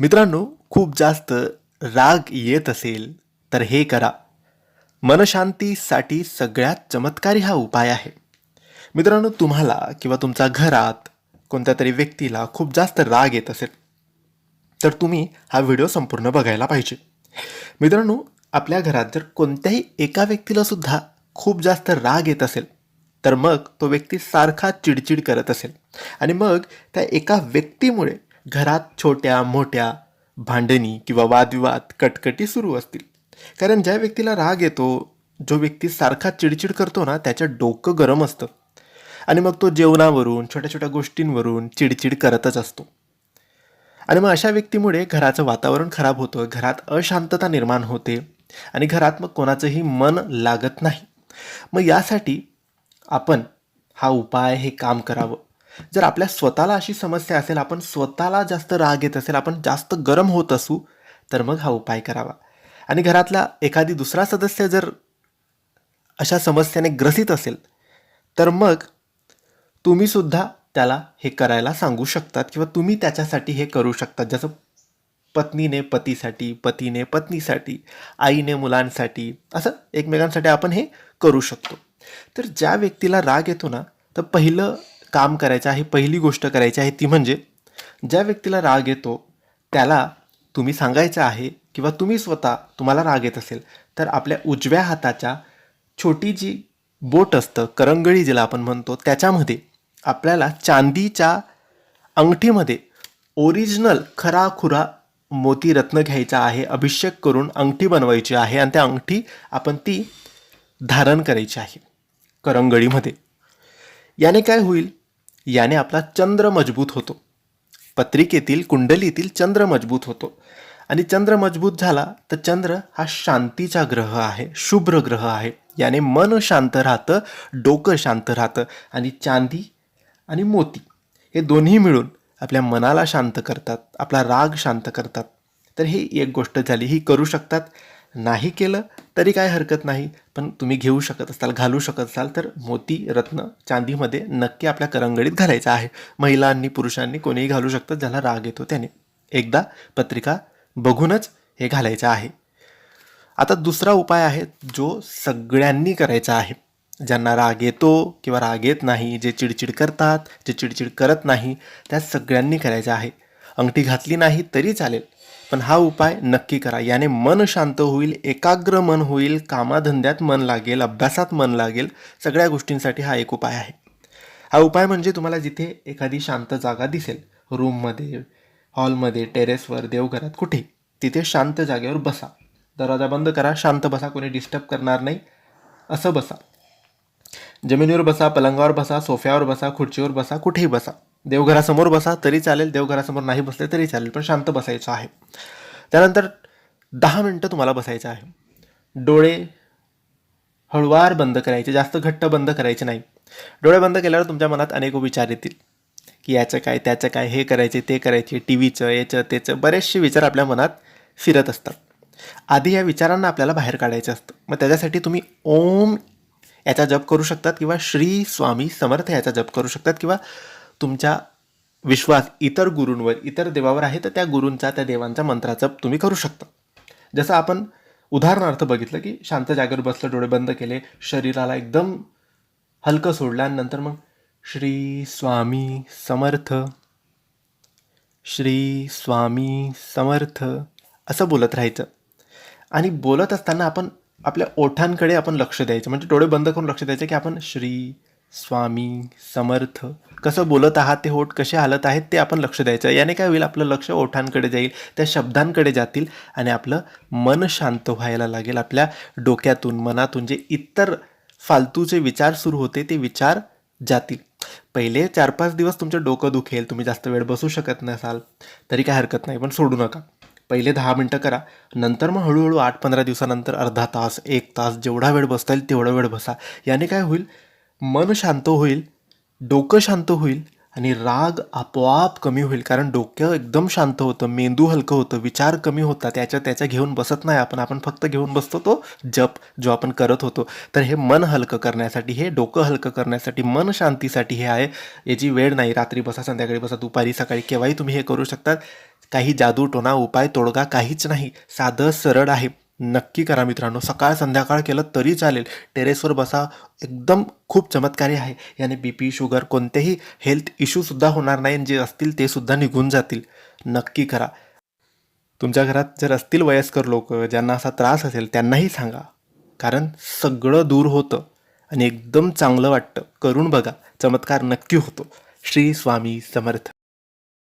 मित्रांनो खूप जास्त राग येत असेल तर हे करा. मनशांतीसाठी सगळ्यात चमत्कारी हा उपाय आहे. मित्रांनो तुम्हाला किंवा तुमच्या घरात कोणत्या तरी व्यक्तीला खूप जास्त राग येत असेल तर तुम्ही हा व्हिडिओ संपूर्ण बघायला पाहिजे. मित्रांनो आपल्या घरात जर कोणत्याही एका व्यक्तीला सुद्धा खूप जास्त राग येत असेल तर मग तो व्यक्ती सारखा चिडचिड करत असेल. आणि मग त्या एका व्यक्तीमुळे घरात छोट्या मोठ्या भांडणी किंवा वादविवाद कटकटी सुरू असतील. कारण ज्या व्यक्तीला राग येतो जो व्यक्ती सारखा चिडचिड करतो ना त्याच्या डोकं गरम असतं. आणि मग तो जेवणावरून छोट्या छोट्या गोष्टींवरून चिडचिड करतच असतो. आणि मग अशा व्यक्तीमुळे घराचं वातावरण खराब होतं घरात अशांतता निर्माण होते आणि घरात मग कोणाचंही मन लागत नाही. मग यासाठी आपण हा उपाय हे काम करावं. जर आपल्या स्वतःला अशी समस्या असेल आपण स्वतःला जास्त राग येत असेल आपण जास्त गरम होत असू तर मग हा उपाय करावा. आणि घरातला एखादी दुसरा सदस्य जर अशा समस्याने ग्रसित असेल तर मग तुम्ही सुद्धा त्याला हे करायला सांगू शकतात किंवा तुम्ही त्याच्यासाठी हे करू शकतात. जसं पत्नीने पतीसाठी पतीने पत्नीसाठी आईने मुलांसाठी असं एकमेकांसाठी आपण हे करू शकतो. तर ज्या व्यक्तीला राग येतो ना तर पहिलं काम करायचं आहे पहिली गोष्ट करायची आहे ती म्हणजे ज्या व्यक्तीला राग येतो त्याला तुम्ही सांगायचं आहे किंवा तुम्ही स्वतः तुम्हाला राग येत असेल तर आपल्या उजव्या हाताच्या छोटी जी बोट असतं करंगळी जिला आपण म्हणतो त्याच्यामध्ये आपल्याला चांदीच्या अंगठीमध्ये ओरिजिनल खराखुरा मोती रत्न घ्यायचा आहे अभिषेक करून अंगठी बनवायची आहे आणि त्या अंगठी आपण ती धारण करायची आहे करंगळीमध्ये. याने काय होईल? याने आपला चंद्र मजबूत होतो. पत्रिकेतील कुंडलीतील चंद्र मजबूत होतो. आणि चंद्र मजबूत झाला तर चंद्र हा शांतीचा ग्रह आहे शुभ्र ग्रह आहे. याने मन शांत राहतं डोकं शांत राहतं. आणि चांदी आणि मोती हे दोन्ही मिळून आपल्या मनाला शांत करतात आपला राग शांत करतात. तर ही एक गोष्ट झाली ही करू शकतात. नाही केलं तरी काय हरकत नाही. पण तुम्ही घेऊ शकत असाल घालू शकत असाल तर मोती रत्न चांदीमध्ये नक्की आपल्या करंगडीत घालायचं आहे. महिलांनी पुरुषांनी कोणीही घालू शकतात ज्याला राग येतो त्याने. एकदा पत्रिका बघूनच हे घालायचं आहे. आता दुसरा उपाय आहे जो सगळ्यांनी करायचा आहे. ज्यांना राग येतो किंवा राग येत नाही जे चिडचिड करतात जे चिडचिड करत नाही त्या सगळ्यांनी करायचं आहे. अंगठी घातली नाही तरी चालेल. पण हा उपाय नक्की करा. याने मन शांत होईल एकाग्र मन होईल कामाधंद्यात मन लागेल अभ्यासात मन लागेल. सगळ्या गोष्टींसाठी हा एक उपाय आहे. हा उपाय म्हणजे तुम्हाला जिथे एखादी शांत जागा दिसेल रूममध्ये हॉलमध्ये टेरेसवर देवघरात कुठे तिथे शांत जागेवर बसा. दरवाजा बंद करा शांत बसा कोणी डिस्टर्ब करणार नाही असं बसा. जमिनीवर बसा पलंगावर बसा सोफ्यावर बसा खुर्चीवर बसा कुठेही बसा. देवघरासमोर बसा तरी चालेल. देवघरासमोर नाही बसले तरी चालेल. पण शांत बसायचं आहे. त्यानंतर दहा मिनटं तुम्हाला बसायचं आहे. डोळे हळुवार बंद करायचे. जास्त घट्ट बंद करायचे नाही. डोळे बंद केल्यावर तुमच्या मनात अनेक विचार येतील. की याचं काय त्याचं काय हे करायचे ते करायचे टी व्हीचं याचं त्याचं. बरेचसे विचार आपल्या मनात फिरत असतात. आधी या विचारांना आपल्याला बाहेर काढायचं असतं. मग त्याच्यासाठी तुम्ही ओम याचा जप करू शकतात किंवा श्री स्वामी समर्थ याचा जप करू शकतात किंवा तुमच्या विश्वास इतर गुरूंवर इतर देवावर आहे तर त्या गुरूंचा त्या देवांचा मंत्राचा तुम्ही करू शकता. जसं आपण उदाहरणार्थ बघितलं की शांत जागेवर बसलं डोळे बंद केले शरीराला एकदम हलकं सोडलं आणि नंतर मग श्री स्वामी समर्थ श्री स्वामी समर्थ असं बोलत राहायचं. आणि बोलत असताना आपण आपल्या ओठांकडे आपण लक्ष द्यायचं. म्हणजे डोळे बंद करून लक्ष द्यायचं की आपण श्री स्वामी समर्थ कसं बोलत आहात ते होठ कसे हालत आहेत ते आपण लक्ष द्यायचं याने काय होईल आपलं लक्ष ओठांकडे जाईल त्या शब्दांकडे जातील आणि आपलं मन शांत व्हायला लागेल. आपल्या डोक्यातून मनातून जे इतर फालतूचे विचार सुरू होते ते विचार जातील. पहिले चार पाच दिवस तुमचं डोकं दुखेल तुम्ही जास्त वेळ बसू शकत नसाल तरी काय हरकत नाही पण सोडू नका. पहिले दहा मिनटं करा नंतर मग हळूहळू आठ पंधरा दिवसानंतर अर्धा तास एक तास जेवढा वेळ बसता येईल तेवढा वेळ बसा. याने काय होईल मन शांत होईल डोकं शांत होईल आणि राग आपोआप कमी होईल. कारण डोकं एकदम शांत होतं मेंदू हलकं होतं विचार कमी होता त्याच्या त्याच्या घेऊन बसत नाही आपण. आपण फक्त घेऊन बसतो तो जप जो आपण करत होतो. तर हे मन हलकं करण्यासाठी हे डोकं हलकं करण्यासाठी मन शांतीसाठी हे आहे. याची वेळ नाही. रात्री बसा संध्याकाळी बसा दुपारी सकाळी केव्हाही तुम्ही हे करू शकतात. काही जादू टोना उपाय तोडगा काहीच नाही. साधं सरळ आहे. नक्की करा मित्रांनो. सकाळ संध्याकाळ केलं तरी चालेल. टेरेसवर बसा. एकदम खूप चमत्कारी आहे. याने बी पी शुगर कोणतेही हेल्थ इश्यूसुद्धा होणार नाही जे असतील ते सुद्धा निघून जातील. नक्की करा. तुमच्या घरात जर असतील वयस्कर लोक ज्यांना असा त्रास असेल त्यांनाही सांगा. कारण सगळं दूर होतं आणि एकदम चांगलं वाटतं. करून बघा. चमत्कार नक्की होतो. श्री स्वामी समर्थ.